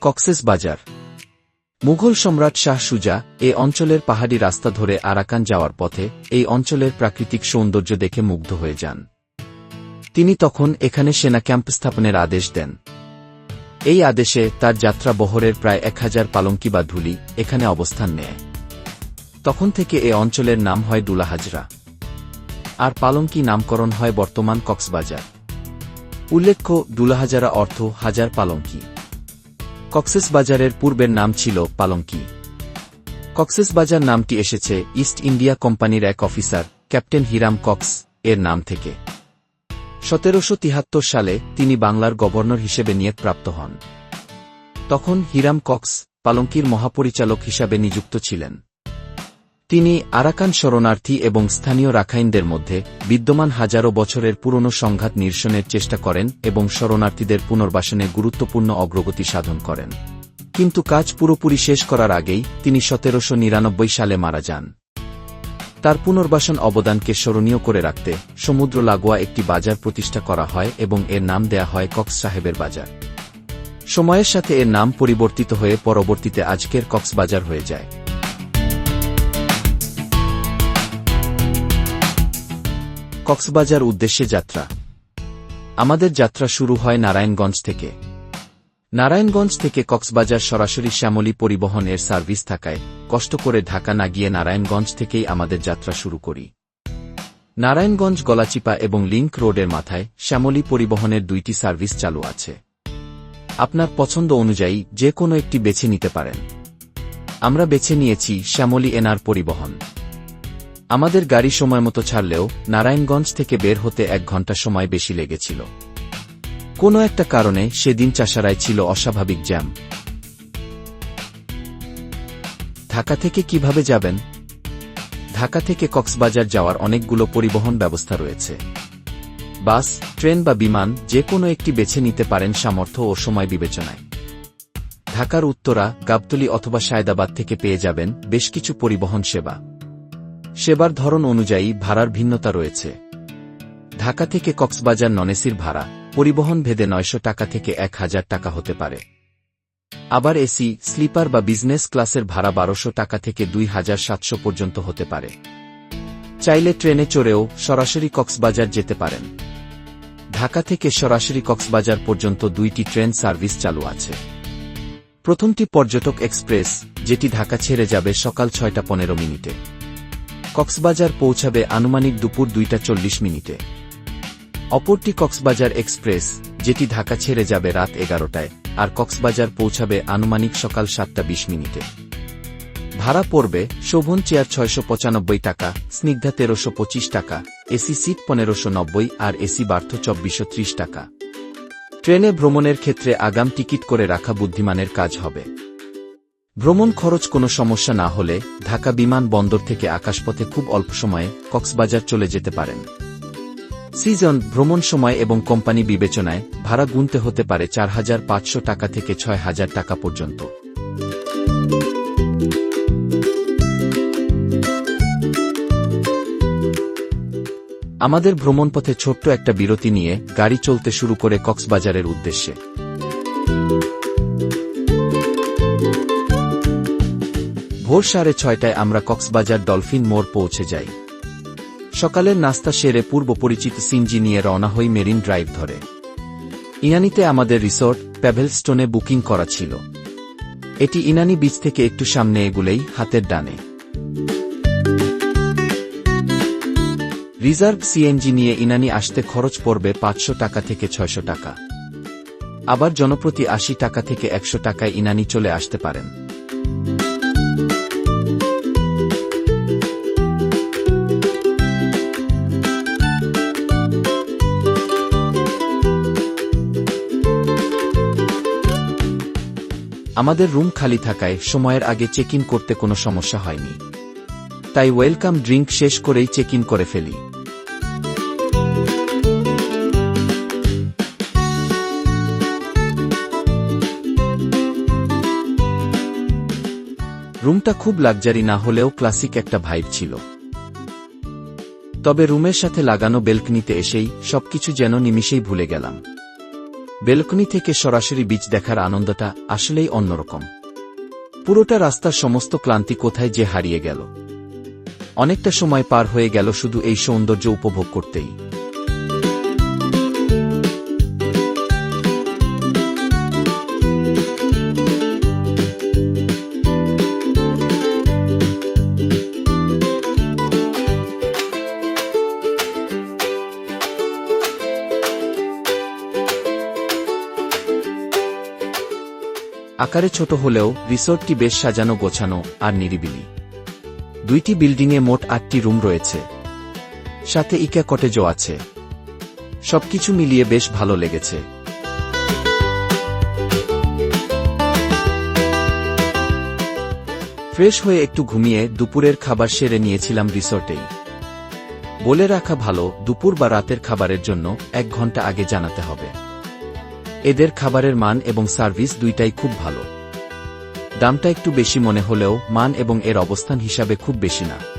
কক্সেস বাজার। মুঘল সম্রাট শাহ সুজা এ অঞ্চলের পাহাড়ি রাস্তা ধরে আরাকান যাওয়ার পথে এই অঞ্চলের প্রাকৃতিক সৌন্দর্য দেখে মুগ্ধ হয়ে যান। তিনি তখন এখানে সেনা ক্যাম্প স্থাপনের আদেশ দেন। এই আদেশে তার যাত্রা বহরের প্রায় এক হাজার পালঙ্কি বা ধুলি এখানে অবস্থান নেয়। তখন থেকে এ অঞ্চলের নাম হয় দুলাহাজরা আর পালঙ্কি নামকরণ হয় বর্তমান কক্সবাজার। উল্লেখ্য দুলাহাজারা অর্থ হাজার পালঙ্কি। কক্সেস বাজারের পূর্বের নাম ছিল পালঙ্কি। কক্সেস বাজার নামটি এসেছে ইস্ট ইন্ডিয়া কোম্পানির এক অফিসার, ক্যাপ্টেন হিরাম কক্স, এর নাম থেকে। সতেরোশো সালে তিনি বাংলার গভর্নর হিসেবে নিয়োগপ্রাপ্ত হন। তখন হিরাম কক্স পালঙ্কির মহাপরিচালক হিসাবে নিযুক্ত ছিলেন। তিনি আরাকান শরণার্থী এবং স্থানীয় রাখাইনদের মধ্যে বিদ্যমান হাজারো বছরের পুরনো সংঘাত নিরসনের চেষ্টা করেন এবং শরণার্থীদের পুনর্বাসনে গুরুত্বপূর্ণ অগ্রগতি সাধন করেন। কিন্তু কাজ পুরোপুরি শেষ করার আগেই তিনি সতেরোশো নিরানব্বই সালে মারা যান। তার পুনর্বাসন অবদানকে স্মরণীয় করে রাখতে সমুদ্র লাগোয়া একটি বাজার প্রতিষ্ঠা করা হয় এবং এর নাম দেয়া হয় কক্স সাহেবের বাজার। সময়ের সাথে এর নাম পরিবর্তিত হয়ে পরবর্তীতে আজকের কক্সবাজার হয়ে যায়। কক্সবাজার উদ্দেশ্যে যাত্রা। আমাদের যাত্রা শুরু হয় নারায়ণগঞ্জ থেকে। নারায়ণগঞ্জ থেকে কক্সবাজার সরাসরি শ্যামলী পরিবহন এর সার্ভিস থাকায় কষ্ট করে ঢাকা না গিয়ে নারায়ণগঞ্জ থেকেই আমাদের যাত্রা শুরু করি। নারায়ণগঞ্জ, গলাচিপা এবং লিংক রোডের মাথায় শ্যামলী পরিবহনের দুইটি সার্ভিস চালু আছে। আপনার পছন্দ অনুযায়ী যে কোনো একটি বেছে নিতে পারেন। আমরা বেছে নিয়েছি শ্যামলী এনার পরিবহন। আমাদের গাড়ি সময়মতো ছাড়লেও নারায়ণগঞ্জ থেকে বের হতে এক ঘণ্টা সময় বেশি লেগেছিল। কোনো একটা কারণে সেদিন চাষারায় ছিল অস্বাভাবিক জ্যাম। ঢাকা থেকে কীভাবে যাবেন? ঢাকা থেকে কক্সবাজার যাওয়ার অনেকগুলো পরিবহন ব্যবস্থা রয়েছে। বাস, ট্রেন বা বিমান যে কোনো একটি বেছে নিতে পারেন সামর্থ্য ও সময় বিবেচনায়। ঢাকার উত্তরা, গাবতলি অথবা সায়দাবাদ থেকে পেয়ে যাবেন বেশ কিছু পরিবহন সেবা। সেবার ধরন অনুযায়ী ভাড়ার ভিন্নতা রয়েছে। ঢাকা থেকে কক্সবাজার ননেসির ভাড়া, পরিবহন ভেদে নয়শো টাকা থেকে এক হাজার টাকা হতে পারে। আবার এসি, স্লিপার বা বিজনেস ক্লাসের ভাড়া বারোশো টাকা থেকে দুই হাজার সাতশো পর্যন্ত হতে পারে। চাইলে ট্রেনে চড়েও সরাসরি কক্সবাজার যেতে পারেন। ঢাকা থেকে সরাসরি কক্সবাজার পর্যন্ত দুইটি ট্রেন সার্ভিস চালু আছে। প্রথমটি পর্যটক এক্সপ্রেস, যেটি ঢাকা ছেড়ে যাবে সকাল ছয়টা পনেরো মিনিটে। কক্সবাজার পৌঁছাবে আনুমানিক দুপুর দুইটা চল্লিশ মিনিটে। অপরটি কক্সবাজার এক্সপ্রেস, যেটি ঢাকা ছেড়ে যাবে রাত এগারোটায়, আর কক্সবাজার পৌঁছাবে আনুমানিক সকাল সাতটা বিশ মিনিটে। ভাড়া পড়বে শোভন চেয়ার ছয়শো পঁচানব্বই টাকা, স্নিগ্ধা তেরোশো পঁচিশ টাকা, এসি সিট পনেরোশো নব্বই, আর এসি বার্থ চব্বিশশো ত্রিশ টাকা। ট্রেনে ভ্রমণের ক্ষেত্রে আগাম টিকিট করে রাখা বুদ্ধিমানের কাজ হবে। ভ্রমণ খরচ কোনো সমস্যা না হলে ঢাকা বিমান বন্দর থেকে আকাশপথে খুব অল্প সময়ে কক্সবাজার চলে যেতে পারেন। সিজন, ভ্রমণ সময় এবং কোম্পানি বিবেচনায় ভাড়া গুনতে হতে পারে চার হাজার পাঁচশো টাকা থেকে ছয় হাজার টাকা পর্যন্ত। আমাদের ভ্রমণপথে ছোট্ট একটা বিরতি নিয়ে গাড়ি চলতে শুরু করে কক্সবাজারের উদ্দেশ্যে। ভোর সাড়ে ছয়টায় আমরা কক্সবাজার ডলফিন মোড় পৌঁছে যাই। সকালের নাস্তা সেরে পূর্ব পরিচিত সিনজি নিয়ে রওনা হই মেরিন ড্রাইভ ধরে। ইনানিতে আমাদের রিসোর্ট প্যাভেলস্টোনে বুকিং করা ছিল। এটি ইনানি বিচ থেকে একটু সামনে এগুলেই হাতের ডানে। রিজার্ভ সিএনজি নিয়ে ইনানি আসতে খরচ পড়বে পাঁচশো টাকা থেকে ছয়শো টাকা। আবার জনপ্রতি আশি টাকা থেকে একশো টাকায় ইনানি চলে আসতে পারেন। আমাদের রুম খালি থাকায় সময়ের আগে চেক ইন করতে কোনো সমস্যা হয়নি। তাই ওয়েলকাম ড্রিঙ্ক শেষ করেই চেক ইন করে ফেলি। রুমটা খুব লাকজারি না হলেও ক্লাসিক একটা ভাইব ছিল। তবে রুমের সাথে লাগানো বেলকনিতে এসেই সবকিছু যেন নিমিষেই ভুলে গেলাম। বেলকনি থেকে সরাসরি বীজ দেখার আনন্দটা আসলেই অন্যরকম। পুরোটা রাস্তার সমস্ত ক্লান্তি কোথায় যে হারিয়ে গেল। অনেকটা সময় পার হয়ে গেল শুধু এই সৌন্দর্য উপভোগ করতেই। আকারে ছোট হলেও রিসোর্টটি বেশ সাজানো, গোছানো আর নিরিবিলি। দুইটি বিল্ডিংয়ে মোট আটটি রুম রয়েছে। সাথে ইকা কটেজও আছে। সবকিছু মিলিয়ে বেশ ভালো লেগেছে। ফ্রেশ হয়ে একটু ঘুমিয়ে দুপুরের খাবার সেরে নিয়েছিলাম রিসোর্টেই। বলে রাখা ভালো, দুপুর বা রাতের খাবারের জন্য এক ঘণ্টা আগে জানাতে হবে। এদের খাবারের মান এবং সার্ভিস দুইটাই খুব ভালো। দামটা একটু বেশি মনে হলেও মান এবং এর অবস্থান হিসাবে খুব বেশি না।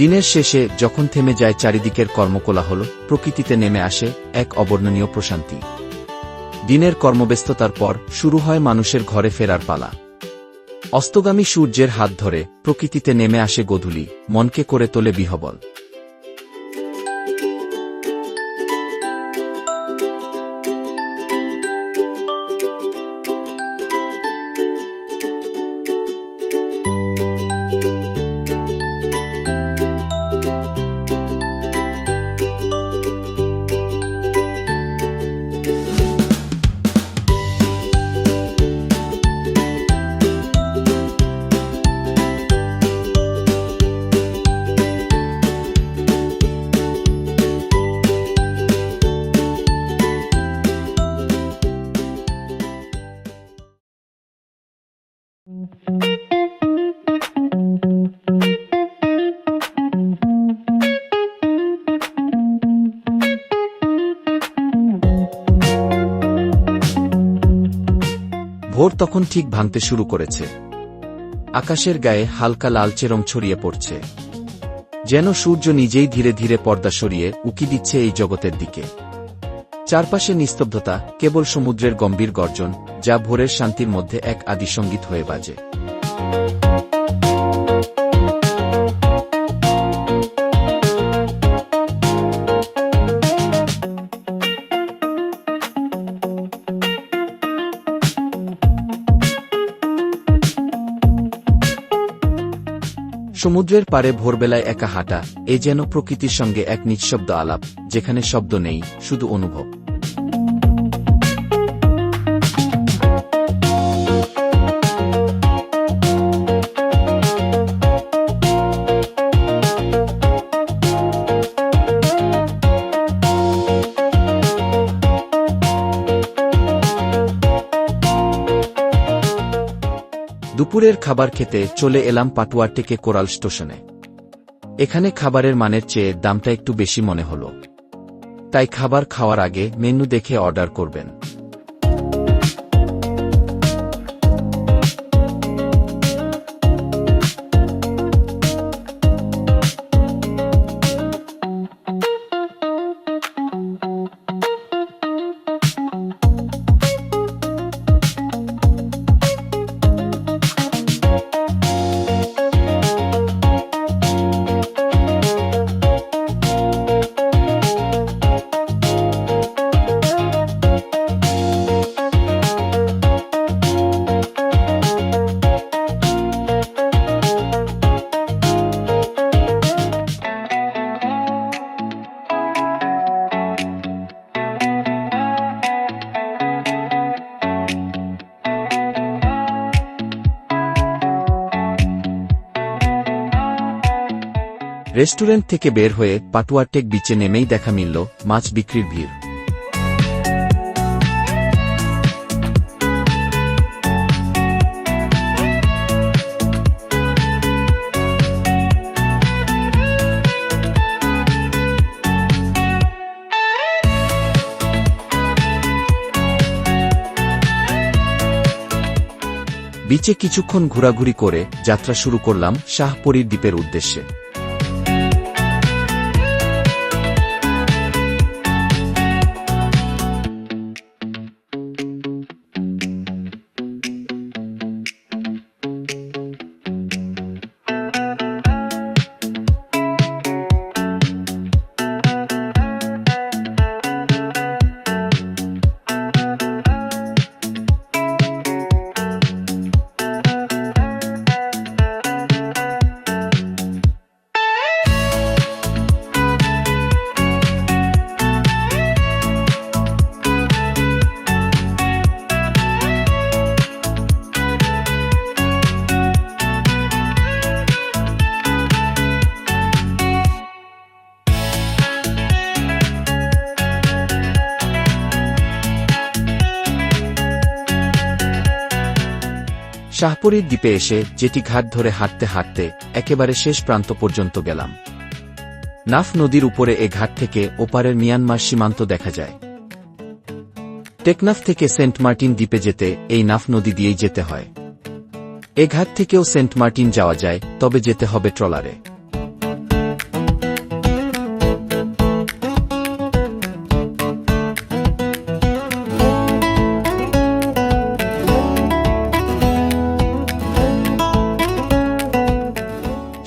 দিনের শেষে যখন থেমে যায় চারিদিকের কর্মকোলাহল, প্রকৃতিতে নেমে আসে এক অবর্ণনীয় প্রশান্তি। দিনের কর্মব্যস্ততার পর শুরু হয় মানুষের ঘরে ফেরার পালা। অস্তগামী সূর্যের হাত ধরে প্রকৃতিতে নেমে আসে গধূলি, মনকে করে তোলে বিহবল। তখন ঠিক ভাঙতে শুরু করেছে। আকাশের গায়ে হালকা লালচে রং ছড়িয়ে পড়ছে। যেন সূর্য নিজেই ধীরে ধীরে পর্দা সরিয়ে উকি দিচ্ছে এই জগতের দিকে। চারপাশে নিস্তব্ধতা কেবল সমুদ্রের গম্ভীর গর্জন যা ভোরের শান্তির মধ্যে এক আদিসঙ্গীত হয়ে বাজে। সমুদ্রের পারে ভোরবেলায় একা হাঁটা, এ যেন প্রকৃতির সঙ্গে এক নিঃশব্দ আলাপ, যেখানে শব্দ নেই, শুধু অনুভব। দুপুরের খাবার খেতে চলে এলাম পাটুয়ার থেকে কোরাল স্টেশনে। এখানে খাবারের মানের চেয়ে দামটা একটু বেশি মনে হল। তাই খাবার খাওয়ার আগে মেনু দেখে অর্ডার করবেন। রেস্টুরেন্ট থেকে বের হয়ে পাটুয়ারটেক বিচে নেমেই দেখা মিলল মাছ বিক্রির ভিড়। বিচে কিছুক্ষণ ঘোরাঘুরি করে যাত্রা শুরু করলাম শাহপরীর দ্বীপের উদ্দেশ্যে। শাহপরীর দ্বীপে এসে যেটি ঘাট ধরে হাঁটতে হাঁটতে একেবারে শেষ প্রান্ত পর্যন্ত গেলাম। নাফ নদীর উপরে এ ঘাট থেকে ওপারের মিয়ানমার সীমান্ত দেখা যায়। টেকনাফ থেকে সেন্ট মার্টিন দ্বীপে যেতে এই নাফ নদী দিয়েই যেতে হয়। এ ঘাট থেকেও সেন্ট মার্টিন যাওয়া যায়, তবে যেতে হবে ট্রলারে।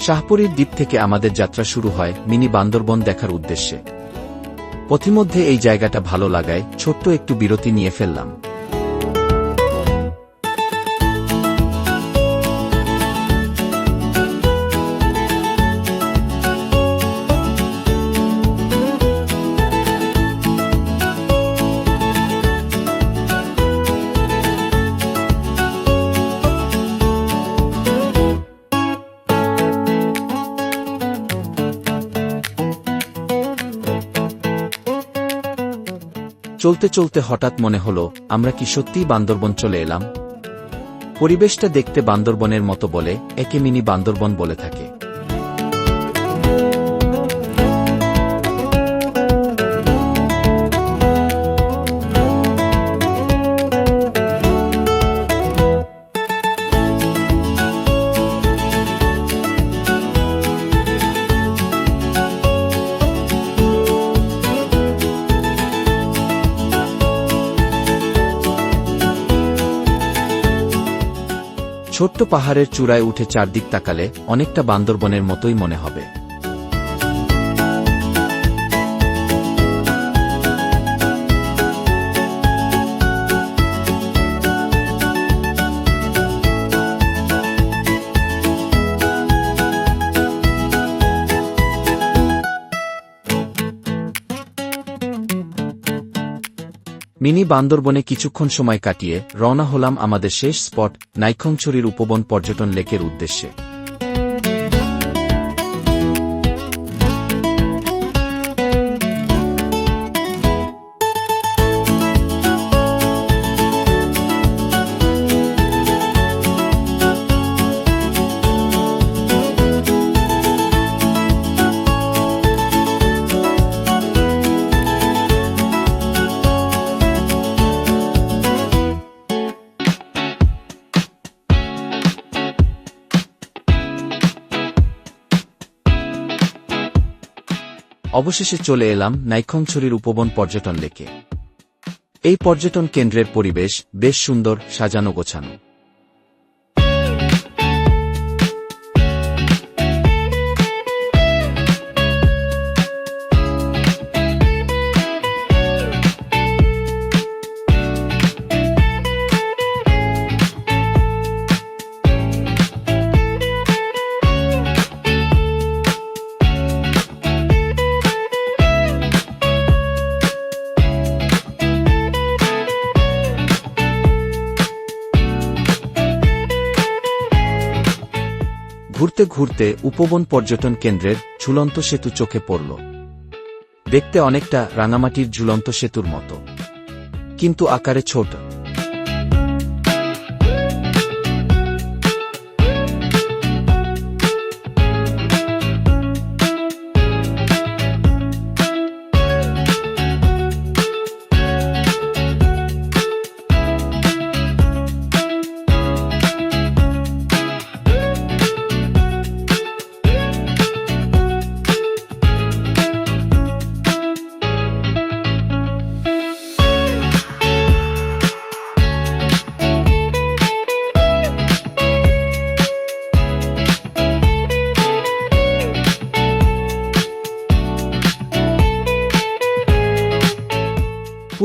শাহপুরীর দ্বীপ থেকে আমাদের যাত্রা শুরু হয় মিনি বান্দরবন দেখার উদ্দেশ্যে। পথিমধ্যে এই জায়গাটা ভালো লাগায় ছোট্ট একটু বিরতি নিয়ে ফেললাম। চলতে চলতে হঠাৎ মনে হল, আমরা কি সত্যিই বান্দরবন চলে এলাম? পরিবেশটা দেখতে বান্দরবনের মতো বলে, একে মিনি বান্দরবন বলে থাকে। ছোট্ট পাহাড়ের চূড়ায় উঠে চারদিক তাকালে অনেকটা বান্দরবনের মতোই মনে হবে। মিনি বান্দরবনে কিছুক্ষণ সময় কাটিয়ে রওনা হলাম আমাদের শেষ স্পট নাইখংছড়ির উপবন পর্যটন লেকের উদ্দেশ্যে। অবশেষে চলে এলাম নাইক্ষংছড়ির উপবন পর্যটন লেকে। এই পর্যটন কেন্দ্রের পরিবেশ বেশ সুন্দর, সাজানো গোছানো। ঘুরতে উপবন পর্যটন কেন্দ্রের ঝুলন্ত সেতু চোখে পড়ল। দেখতে অনেকটা রাঙামাটির ঝুলন্ত সেতুর মতো। কিন্তু আকারে ছোট।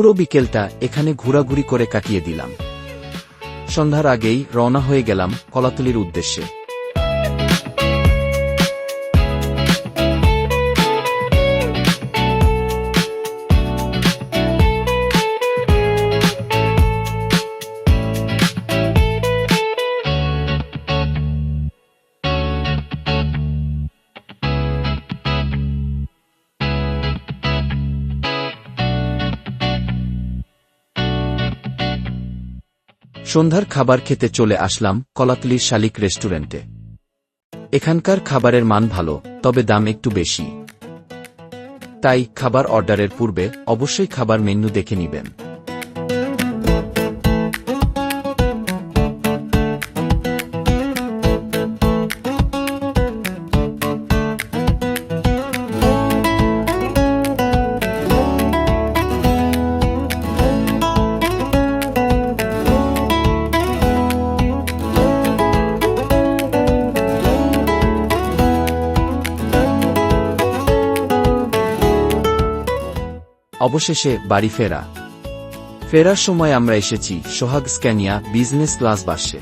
পুরো বিকেলটা এখানে ঘোরাঘুরি করে কাটিয়ে দিলাম। সন্ধ্যার আগেই রওনা হয়ে গেলাম কলাতলির উদ্দেশ্যে। সন্ধ্যার খাবার খেতে চলে আসলাম কলাতলির শালিক রেস্টুরেন্টে। এখানকার খাবারের মান ভালো, তবে দাম একটু বেশি। তাই খাবার অর্ডারের পূর্বে অবশ্যই খাবার মেন্যু দেখে নিবেন। অবশেষে বাড়ি ফেরা। ফেরার সময় আমরা এসেছি সোহাগ স্ক্যানিয়া বিজনেস ক্লাস বাসে।